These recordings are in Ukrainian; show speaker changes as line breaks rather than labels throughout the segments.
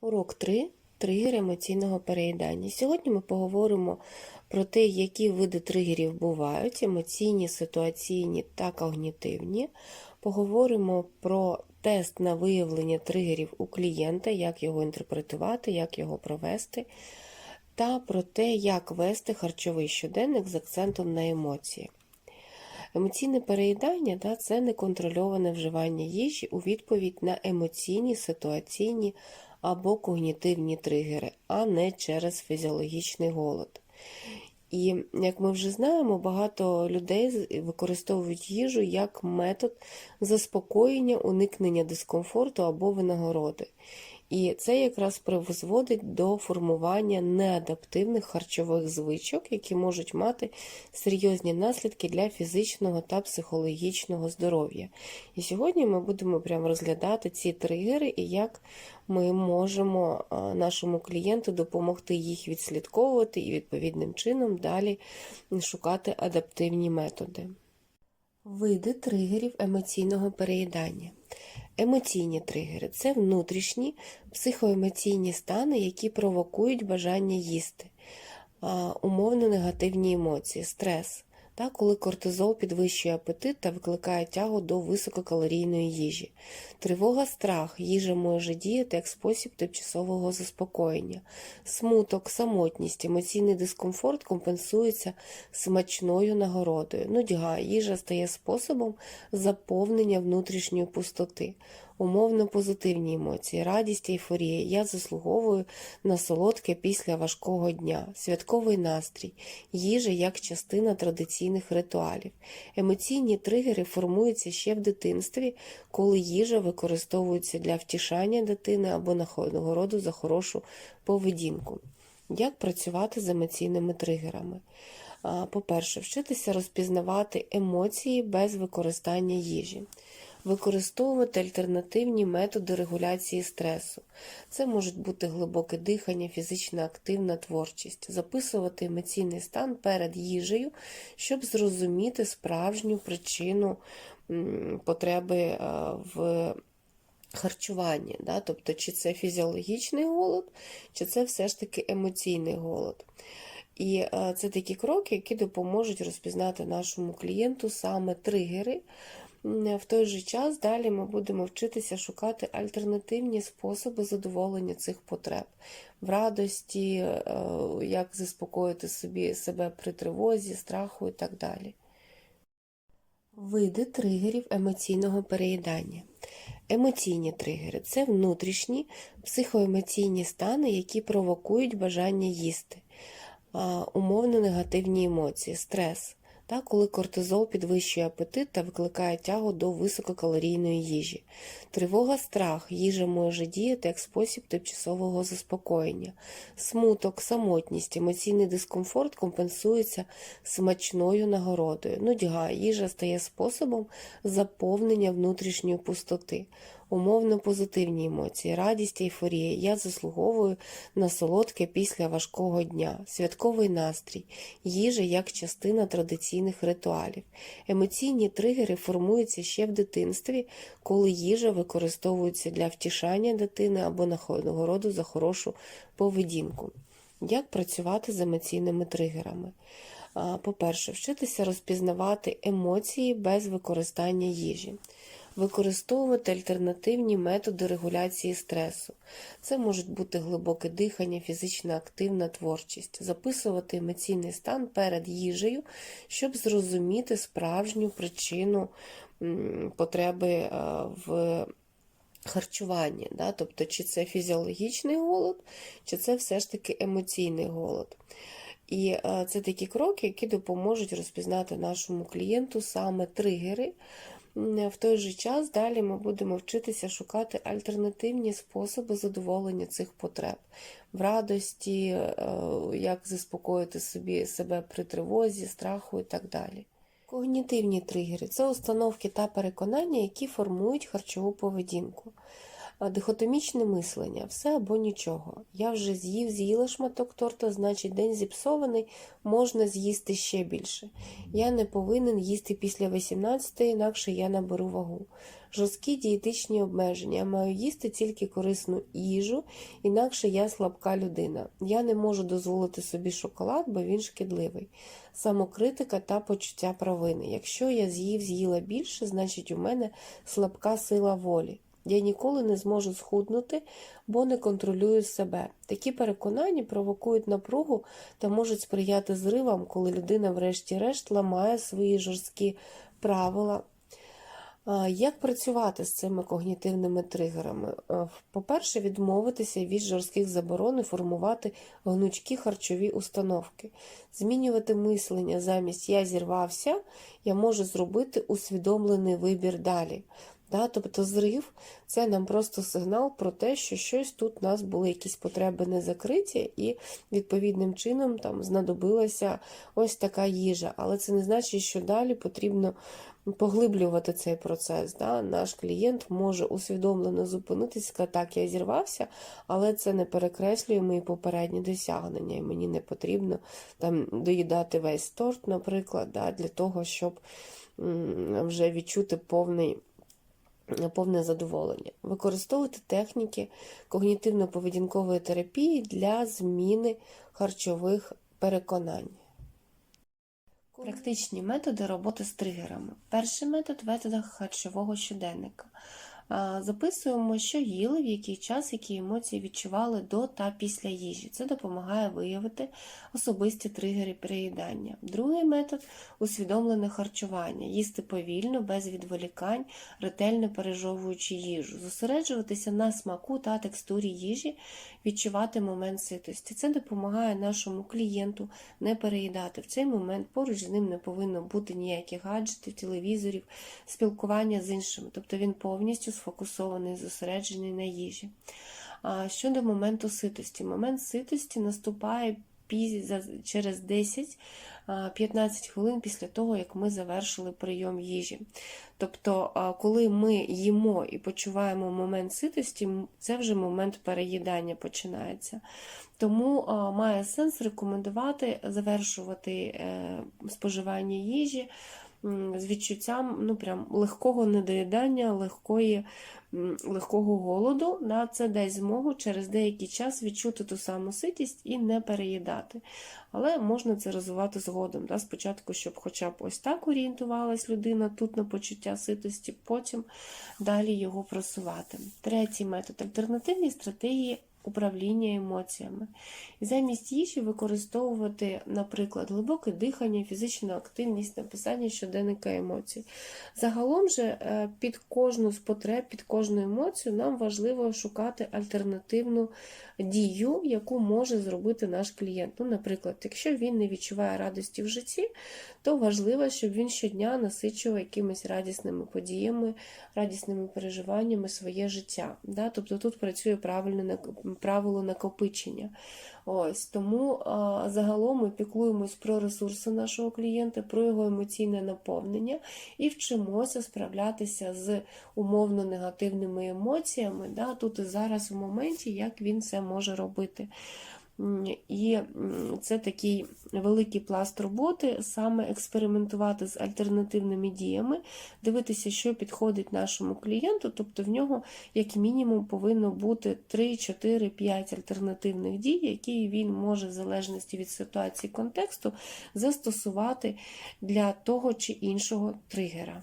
Урок 3. Тригер емоційного переїдання. Сьогодні ми поговоримо про те, які види тригерів бувають: емоційні, ситуаційні та когнітивні. Поговоримо про тест на виявлення тригерів у клієнта, як його інтерпретувати, як його провести, та про те, як вести харчовий щоденник з акцентом на емоції. Емоційне переїдання да, це неконтрольоване вживання їжі у відповідь на емоційні, ситуаційні або когнітивні тригери, а не через фізіологічний голод. І, як ми вже знаємо, багато людей використовують їжу як метод заспокоєння, уникнення дискомфорту або винагороди. І це якраз призводить до формування неадаптивних харчових звичок, які можуть мати серйозні наслідки для фізичного та психологічного здоров'я. І сьогодні ми будемо прямо розглядати ці тригери і як ми можемо нашому клієнту допомогти їх відслідковувати і відповідним чином далі шукати адаптивні методи. Види тригерів емоційного переїдання. Емоційні тригери це внутрішні психоемоційні стани, які провокують бажання їсти, умовно негативні емоції, стрес, та коли кортизол підвищує апетит та викликає тягу до висококалорійної їжі. Тривога, страх, їжа може діяти як спосіб тимчасового заспокоєння. Смуток, самотність, емоційний дискомфорт компенсується смачною нагородою. Нудьга, їжа стає способом заповнення внутрішньої пустоти. Умовно позитивні емоції, радість, ейфорія. Я заслуговую на солодке після важкого дня, святковий настрій, їжа як частина традиційних ритуалів. Емоційні тригери формуються ще в дитинстві, коли їжа використовується для втішання дитини або нагороду за хорошу поведінку. Як працювати з емоційними тригерами? По-перше, вчитися розпізнавати емоції без використання їжі використовувати альтернативні методи регуляції стресу. Це можуть бути глибоке дихання, фізична активна творчість, записувати емоційний стан перед їжею, щоб зрозуміти справжню причину потреби в харчуванні. Да? Тобто, чи це фізіологічний голод, чи це все ж таки емоційний голод. І це такі кроки, які допоможуть розпізнати нашому клієнту саме тригери. В той же час далі ми будемо вчитися шукати альтернативні способи задоволення цих потреб в радості, е, як заспокоїти собі себе при тривозі, страху і так далі. Види тригерів емоційного переїдання. Емоційні тригери це внутрішні психоемоційні стани, які провокують бажання їсти, умовно негативні емоції, стрес та коли кортизол підвищує апетит та викликає тягу до висококалорійної їжі. Тривога, страх, їжа може діяти як спосіб тимчасового заспокоєння. Смуток, самотність, емоційний дискомфорт компенсується смачною нагородою. Нудьга, їжа стає способом заповнення внутрішньої пустоти умовно позитивні емоції, радість, ейфорія. Я заслуговую на солодке після важкого дня, святковий настрій, їжа як частина традиційних ритуалів. Емоційні тригери формуються ще в дитинстві, коли їжа використовується для втішання дитини або нагороду за хорошу поведінку. Як працювати з емоційними тригерами? По-перше, вчитися розпізнавати емоції без використання їжі використовувати альтернативні методи регуляції стресу. Це можуть бути глибоке дихання, фізична активна творчість, записувати емоційний стан перед їжею, щоб зрозуміти справжню причину потреби е, в харчуванні. Да? Тобто, чи це фізіологічний голод, чи це все ж таки емоційний голод. І е, це такі кроки, які допоможуть розпізнати нашому клієнту саме тригери, в той же час далі ми будемо вчитися шукати альтернативні способи задоволення цих потреб в радості, е, як заспокоїти собі себе при тривозі, страху і так далі. Когнітивні тригери це установки та переконання, які формують харчову поведінку. Дихотомічне мислення, все або нічого. Я вже з'їв, з'їла шматок торта, значить, день зіпсований, можна з'їсти ще більше. Я не повинен їсти після 18, інакше я наберу вагу. жорсткі дієтичні обмеження. Я маю їсти тільки корисну їжу, інакше я слабка людина. Я не можу дозволити собі шоколад, бо він шкідливий. Самокритика та почуття провини. Якщо я з'їв з'їла більше, значить у мене слабка сила волі. Я ніколи не зможу схуднути, бо не контролюю себе. Такі переконання провокують напругу та можуть сприяти зривам, коли людина, врешті-решт, ламає свої жорсткі правила. Як працювати з цими когнітивними тригерами? По-перше, відмовитися від жорстких заборон і формувати гнучкі харчові установки, змінювати мислення замість я зірвався, я можу зробити усвідомлений вибір далі. Да, тобто зрив це нам просто сигнал про те, що щось тут у нас були якісь потреби не закриті, і відповідним чином там знадобилася ось така їжа. Але це не значить, що далі потрібно поглиблювати цей процес. Да? Наш клієнт може усвідомлено зупинитися, сказати, так, я зірвався, але це не перекреслює мої попередні досягнення, і мені не потрібно там доїдати весь торт, наприклад, да, для того, щоб вже відчути повний повне задоволення. Використовувати техніки когнітивно-поведінкової терапії для зміни харчових переконань. Практичні методи роботи з тригерами. Перший метод методах харчового щоденника. А, Записуємо, що їли, в який час, які емоції відчували до та після їжі. Це допомагає виявити особисті тригери переїдання. Другий метод усвідомлене харчування, їсти повільно, без відволікань, ретельно пережовуючи їжу, зосереджуватися на смаку та текстурі їжі, відчувати момент ситості. Це допомагає нашому клієнту не переїдати. В цей момент поруч з ним не повинно бути ніяких гаджетів, телевізорів, спілкування з іншими. Тобто він повністю сфокусований, зосереджений на їжі. Щодо моменту ситості, момент ситості наступає через 10-15 хвилин після того, як ми завершили прийом їжі. Тобто, коли ми їмо і почуваємо момент ситості, це вже момент переїдання починається. Тому має сенс рекомендувати завершувати е, споживання їжі з відчуттям ну, прям легкого недоїдання, легкої, легкого голоду. Да, Це дасть змогу через деякий час відчути ту саму ситість і не переїдати. Але можна це розвивати згодом. Да, Спочатку, щоб хоча б ось так орієнтувалась людина тут на почуття ситості, потім далі його просувати. Третій метод альтернативні стратегії управління емоціями. І замість їжі використовувати, наприклад, глибоке дихання, фізичну активність, написання щоденника емоцій. Загалом же е, під кожну з потреб, під кожну емоцію нам важливо шукати альтернативну дію, яку може зробити наш клієнт. Ну, Наприклад, якщо він не відчуває радості в житті, то важливо, щоб він щодня насичував якимись радісними подіями, радісними переживаннями своє життя. Да? Тобто тут працює правильне правило накопичення. Ось Тому а, загалом ми піклуємось про ресурси нашого клієнта, про його емоційне наповнення і вчимося справлятися з умовно негативними емоціями да, тут і зараз в моменті, як він це може робити. І це такий великий пласт роботи, саме експериментувати з альтернативними діями, дивитися, що підходить нашому клієнту, тобто в нього, як мінімум, повинно бути 3, 4, 5 альтернативних дій, які він може, в залежності від ситуації контексту, застосувати для того чи іншого тригера.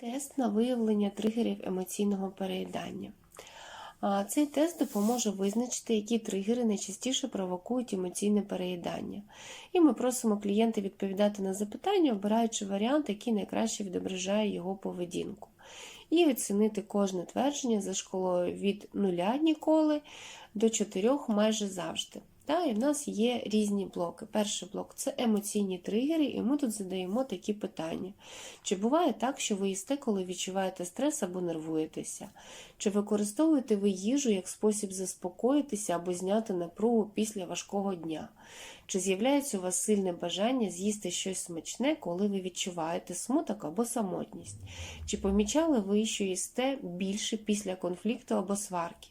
Тест на виявлення тригерів емоційного переїдання. Цей тест допоможе визначити, які тригери найчастіше провокують емоційне переїдання. І ми просимо клієнта відповідати на запитання, обираючи варіант, який найкраще відображає його поведінку. І оцінити кожне твердження за школою від нуля ніколи до чотирьох майже завжди. Та, І в нас є різні блоки. Перший блок це емоційні тригери, і ми тут задаємо такі питання. Чи буває так, що ви їсте, коли відчуваєте стрес або нервуєтеся? Чи використовуєте ви їжу як спосіб заспокоїтися або зняти напругу після важкого дня? Чи з'являється у вас сильне бажання з'їсти щось смачне, коли ви відчуваєте смуток або самотність? Чи помічали ви, що їсте більше після конфлікту або сварки?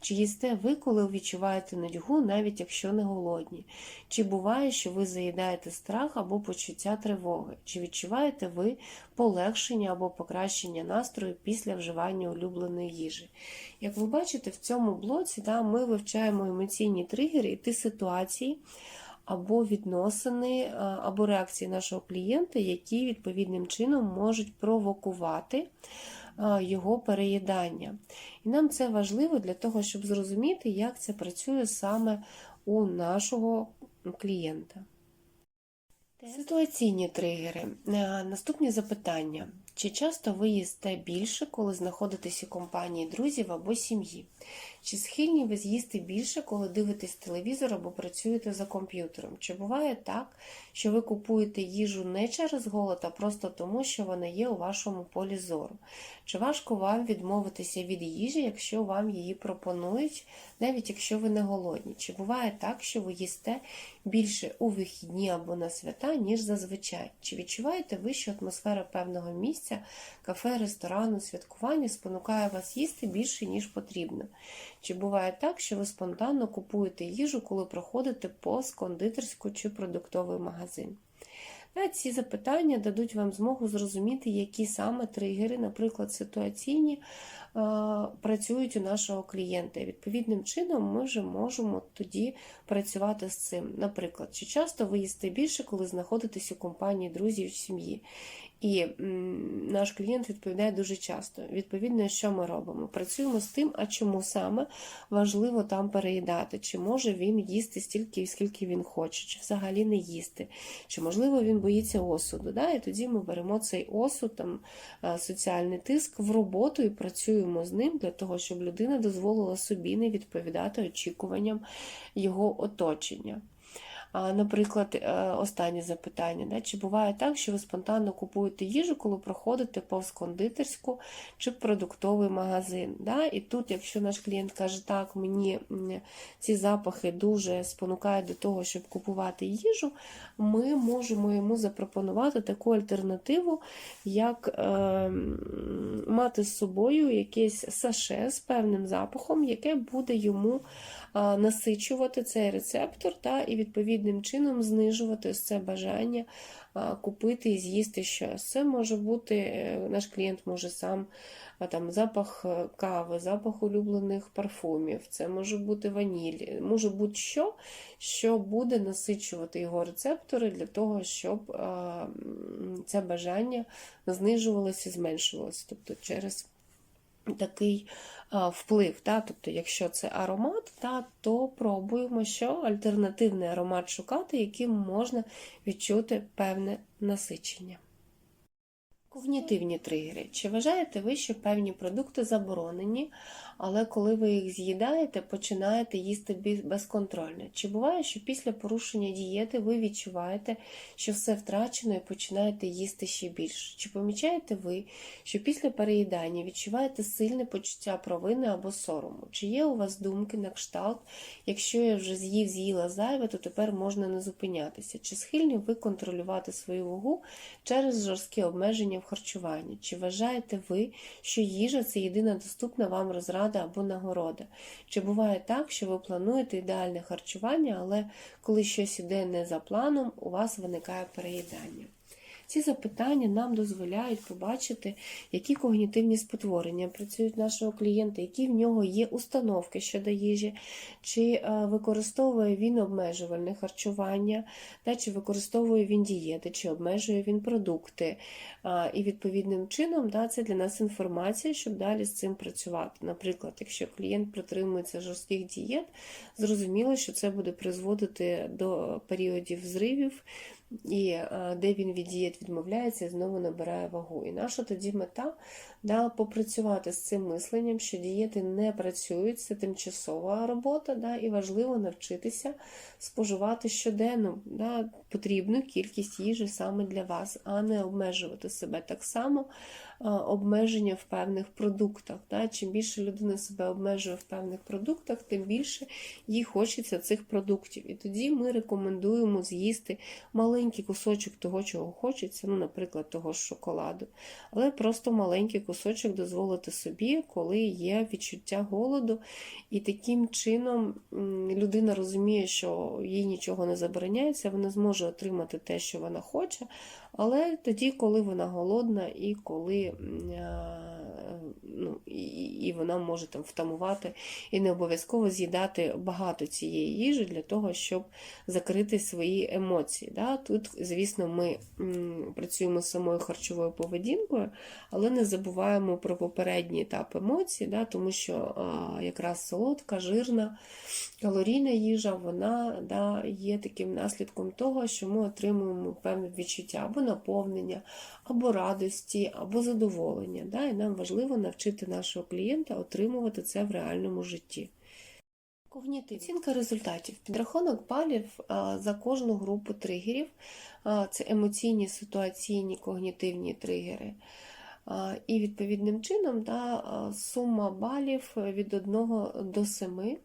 Чи їсте ви, коли відчуваєте нудьгу, навіть якщо не голодні? Чи буває, що ви заїдаєте страх або почуття тривоги? Чи відчуваєте ви полегшення або покращення настрою після вживання улюбленої їжі? Як ви бачите, в цьому блоці да, ми вивчаємо емоційні тригери і ті ситуації або відносини, або реакції нашого клієнта, які відповідним чином можуть провокувати його переїдання. І нам це важливо для того, щоб зрозуміти, як це працює саме у нашого клієнта. Ситуаційні тригери. Наступні запитання. Чи часто ви їсте більше, коли знаходитесь у компанії друзів або сім'ї? Чи схильні ви з'їсти більше, коли дивитесь телевізор або працюєте за комп'ютером? Чи буває так, що ви купуєте їжу не через голод, а просто тому, що вона є у вашому полі зору? Чи важко вам відмовитися від їжі, якщо вам її пропонують, навіть якщо ви не голодні? Чи буває так, що ви їсте більше у вихідні або на свята, ніж зазвичай? Чи відчуваєте ви, що атмосфера певного місця, кафе, ресторану, святкування спонукає вас їсти більше, ніж потрібно? Чи буває так, що ви спонтанно купуєте їжу, коли проходите повз кондитерську чи продуктовий магазин? Та ці запитання дадуть вам змогу зрозуміти, які саме тригери, наприклад, ситуаційні, працюють у нашого клієнта. І відповідним чином ми вже можемо тоді працювати з цим. Наприклад, чи часто ви їсте більше, коли знаходитесь у компанії друзів чи сім'ї? І наш клієнт відповідає дуже часто. Відповідно, що ми робимо? Працюємо з тим, а чому саме важливо там переїдати, чи може він їсти стільки, скільки він хоче, чи взагалі не їсти, чи можливо він боїться осуду. Да? І тоді ми беремо цей осуд, там, соціальний тиск в роботу і працюємо з ним для того, щоб людина дозволила собі не відповідати очікуванням його оточення. Наприклад, е, останнє запитання: да? чи буває так, що ви спонтанно купуєте їжу, коли проходите повз кондитерську чи продуктовий магазин? Да? І тут, якщо наш клієнт каже, так, мені ці запахи дуже спонукають до того, щоб купувати їжу, ми можемо йому запропонувати таку альтернативу, як е, мати з собою якесь саше з певним запахом, яке буде йому насичувати цей рецептор та, і відповідним чином знижувати це бажання купити і з'їсти щось. Це може бути, е, наш клієнт може сам там запах е, кави, запах улюблених парфумів, це може бути ваніль, може бути що, що буде насичувати його рецептори для того, щоб це бажання знижувалося і зменшувалося. Тобто через такий вплив. Та? Тобто, якщо це аромат, та, то пробуємо що альтернативний аромат шукати, яким можна відчути певне насичення. Когнітивні тригери. Чи вважаєте ви, що певні продукти заборонені, але коли ви їх з'їдаєте, починаєте їсти безконтрольно? Чи буває, що після порушення дієти ви відчуваєте, що все втрачено і починаєте їсти ще більше? Чи помічаєте ви, що після переїдання відчуваєте сильне почуття провини або сорому? Чи є у вас думки на кшталт, якщо я вже з'їв, з'їла зайве, то тепер можна не зупинятися? Чи схильні ви контролювати свою вагу через жорсткі обмеження в харчуванні? Чи вважаєте ви, що їжа це єдина доступна вам розрада або нагорода? Чи буває так, що ви плануєте ідеальне харчування, але коли щось іде не за планом, у вас виникає переїдання? Ці запитання нам дозволяють побачити, які когнітивні спотворення працюють нашого клієнта, які в нього є установки щодо їжі, чи е, використовує він обмежувальне харчування, чи використовує він дієти, чи обмежує він продукти. І відповідним чином це для нас інформація, щоб далі з цим працювати. Наприклад, якщо клієнт притримується жорстких дієт, зрозуміло, що це буде призводити до періодів зривів і е, де він від відмовляється знову набирає вагу. І наша тоді мета да, попрацювати з цим мисленням, що дієти не працюють, це тимчасова робота, да, і важливо навчитися споживати щоденно да, потрібну кількість їжі саме для вас, а не обмежувати себе так само обмеження в певних продуктах. Да? Чим більше людина себе обмежує в певних продуктах, тим більше їй хочеться цих продуктів. І тоді ми рекомендуємо з'їсти маленький кусочок того, чого хочеться, ну, наприклад, того ж шоколаду, але просто маленький кусочок дозволити собі, коли є відчуття голоду. І таким чином людина розуміє, що їй нічого не забороняється, вона зможе отримати те, що вона хоче, але тоді, коли вона голодна і коли ну, і вона може там втамувати і не обов'язково з'їдати багато цієї їжі для того, щоб закрити свої емоції. Да? Тут, звісно, ми працюємо з самою харчовою поведінкою, але не забуваємо про попередній етап емоцій, да? тому що якраз солодка, жирна, калорійна їжа вона да, є таким наслідком того, що ми отримуємо певне відчуття або наповнення, або радості, або задоволення. Да? І нам важливо навчити нашого клієнта отримувати це в реальному житті. Когнітив. Оцінка результатів. Підрахунок балів за кожну групу тригерів це емоційні, ситуаційні, когнітивні тригери. І відповідним чином да, сума балів від 1 до 7.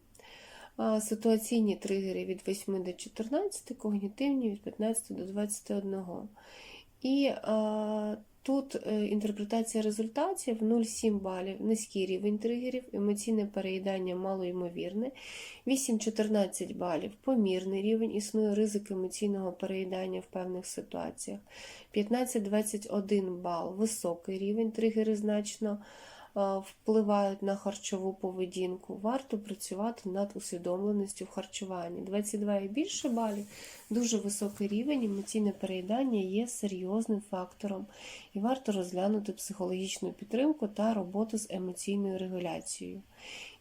Ситуаційні тригери від 8 до 14, когнітивні від 15 до 21. І а, тут е, інтерпретація результатів 0,7 балів, низький рівень тригерів, емоційне переїдання малоймовірне, 8-14 балів помірний рівень, існує ризик емоційного переїдання в певних ситуаціях. 15-21 бал високий рівень, тригери значно впливають на харчову поведінку, варто працювати над усвідомленістю в харчуванні. 22 і більше балів, дуже високий рівень, емоційне переїдання є серйозним фактором, і варто розглянути психологічну підтримку та роботу з емоційною регуляцією.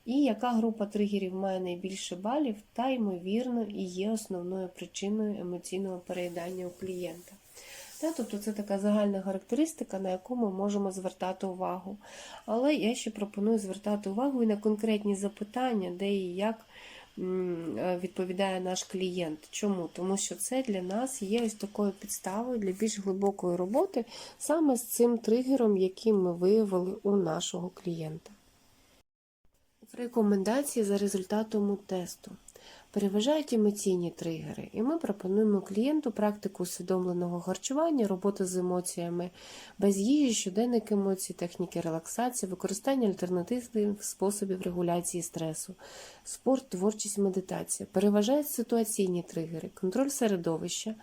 І яка група тригерів має найбільше балів, та, ймовірно, і є основною причиною емоційного переїдання у клієнта. Тобто це така загальна характеристика, на яку ми можемо звертати увагу. Але я ще пропоную звертати увагу і на конкретні запитання, де і як відповідає наш клієнт. Чому? Тому що це для нас є ось такою підставою для більш глибокої роботи саме з цим тригером, який ми виявили у нашого клієнта. Рекомендації за результатом тесту. Переважають емоційні тригери, і ми пропонуємо клієнту практику усвідомленого харчування, роботу з емоціями без їжі, щоденник емоцій, техніки релаксації, використання альтернативних способів регуляції стресу, спорт, творчість, медитація. Переважають ситуаційні тригери, контроль середовища,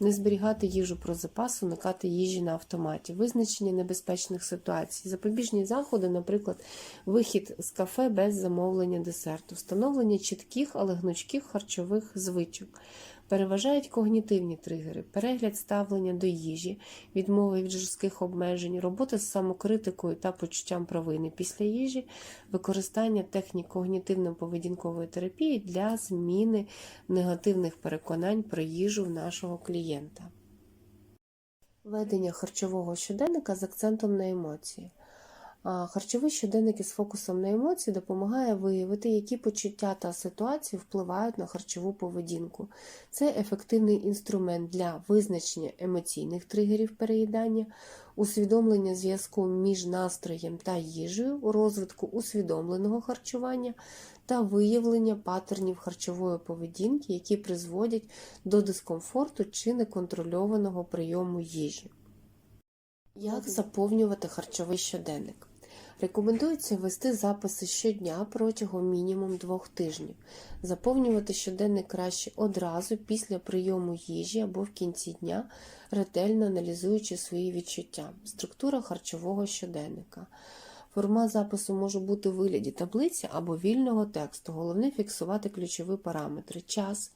не зберігати їжу про запас, уникати їжі на автоматі, визначення небезпечних ситуацій, запобіжні заходи, наприклад, вихід з кафе без замовлення десерту, встановлення чітких, але гнучких харчових звичок. Переважають когнітивні тригери, перегляд ставлення до їжі, відмови від жорстких обмежень, робота з самокритикою та почуттям провини після їжі, використання технік когнітивно-поведінкової терапії для зміни негативних переконань про їжу в нашого клієнта. Ведення харчового щоденника з акцентом на емоції. Харчовий щоденник із фокусом на емоції допомагає виявити, які почуття та ситуації впливають на харчову поведінку. Це ефективний інструмент для визначення емоційних тригерів переїдання, усвідомлення зв'язку між настроєм та їжею, розвитку усвідомленого харчування та виявлення паттернів харчової поведінки, які призводять до дискомфорту чи неконтрольованого прийому їжі. Як заповнювати харчовий щоденник? Рекомендується вести записи щодня протягом мінімум двох тижнів. Заповнювати щоденник краще одразу після прийому їжі або в кінці дня, ретельно аналізуючи свої відчуття. Структура харчового щоденника. Формат запису може бути у вигляді таблиці або вільного тексту. Головне фіксувати ключові параметри: час,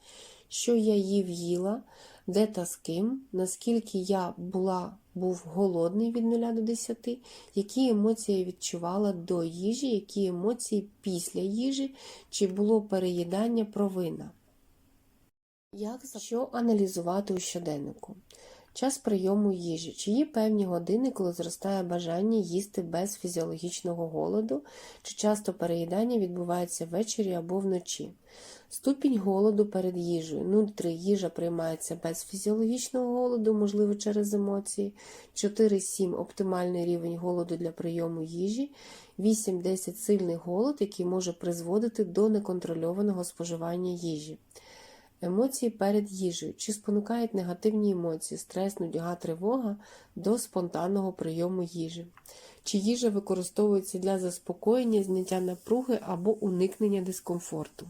що я їв їла, де та з ким, наскільки я була, був голодний від 0 до 10, які емоції відчувала до їжі, які емоції після їжі, чи було переїдання провина. Як що аналізувати у щоденнику? Час прийому їжі. Чи є певні години, коли зростає бажання їсти без фізіологічного голоду, чи часто переїдання відбувається ввечері або вночі. Ступінь голоду перед їжею. 0,3 їжа приймається без фізіологічного голоду, можливо, через емоції. 4-7 оптимальний рівень голоду для прийому їжі. 8-10 сильний голод, який може призводити до неконтрольованого споживання їжі. Емоції перед їжею. Чи спонукають негативні емоції, стрес, нудьга, тривога до спонтанного прийому їжі? Чи їжа використовується для заспокоєння, зняття напруги або уникнення дискомфорту?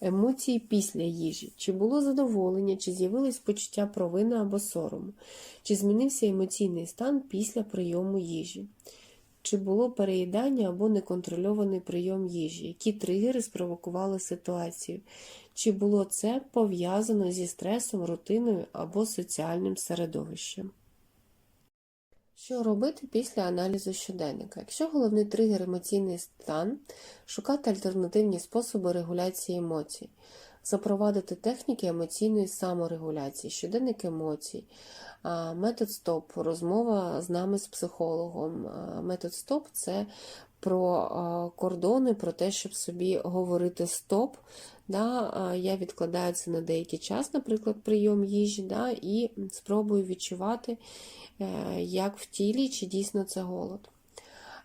Емоції після їжі. Чи було задоволення, чи з'явилось почуття провини або сорому? Чи змінився емоційний стан після прийому їжі? Чи було переїдання або неконтрольований прийом їжі? Які тригери спровокували ситуацію? Чи було це пов'язано зі стресом, рутиною або соціальним середовищем? Що робити після аналізу щоденника? Якщо головний тригер емоційний стан, шукати альтернативні способи регуляції емоцій, запровадити техніки емоційної саморегуляції, щоденник емоцій, метод СТОП, розмова з нами з психологом. Метод СТОП це про кордони, про те, щоб собі говорити СТОП. Да, я відкладаю це на деякий час, наприклад, прийом їжі, да, і спробую відчувати, е, як в тілі, чи дійсно це голод.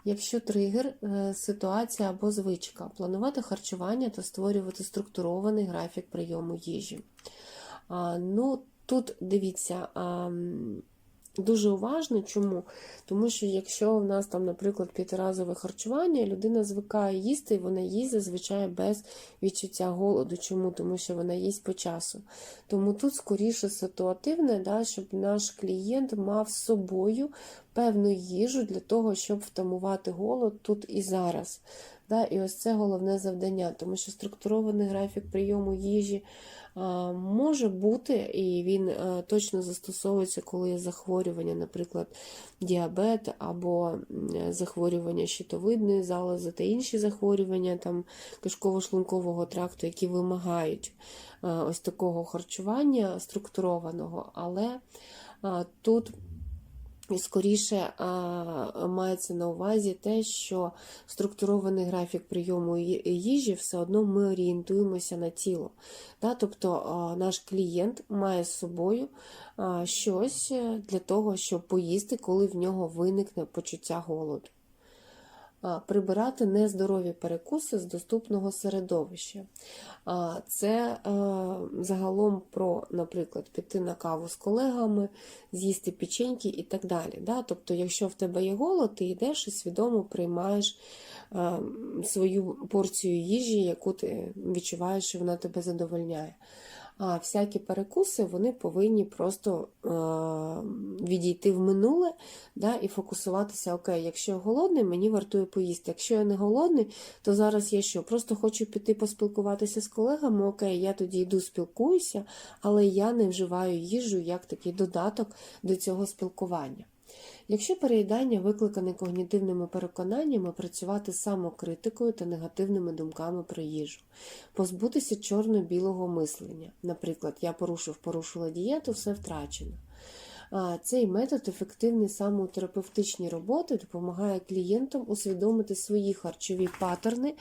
Якщо тригер, е, ситуація або звичка, планувати харчування та створювати структурований графік прийому їжі. Ну, тут дивіться. Дуже уважно, чому? Тому що якщо в нас там, наприклад, п'ятиразове харчування, людина звикає їсти, і вона їсть зазвичай без відчуття голоду. Чому? Тому що вона їсть по часу. Тому тут скоріше ситуативне, да, щоб наш клієнт мав з собою певну їжу для того, щоб втамувати голод тут і зараз. Да, І ось це головне завдання, тому що структурований графік прийому їжі може бути, і він точно застосовується, коли є захворювання, наприклад, діабет або захворювання щитовидної залози та інші захворювання там кишково-шлункового тракту, які вимагають ось такого харчування структурованого, але тут. Скоріше мається на увазі те, що структурований графік прийому їжі все одно ми орієнтуємося на тіло. Тобто наш клієнт має з собою щось е, для того, щоб поїсти, коли в нього виникне почуття голоду. Прибирати нездорові перекуси з доступного середовища. Це е, загалом про, наприклад, піти на каву з колегами, з'їсти печеньки і так далі. Тобто, якщо в тебе є голод, ти йдеш і свідомо приймаєш е, свою порцію їжі, яку ти відчуваєш, що вона тебе задовольняє. А всякі перекуси вони повинні просто е, відійти в минуле да, і фокусуватися, окей, якщо я голодний, мені вартує поїсти. Якщо я не голодний, то зараз я що? Просто хочу піти поспілкуватися з колегами, окей, я тоді йду спілкуюся, але я не вживаю їжу як такий додаток до цього спілкування. Якщо переїдання викликане когнітивними переконаннями, працювати самокритикою та негативними думками про їжу, позбутися чорно-білого мислення. Наприклад, я порушив, порушила дієту, все втрачено. Цей метод ефективний саме роботі допомагає клієнтам усвідомити свої харчові паттерни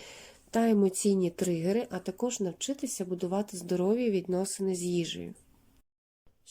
та емоційні тригери, а також навчитися будувати здорові відносини з їжею.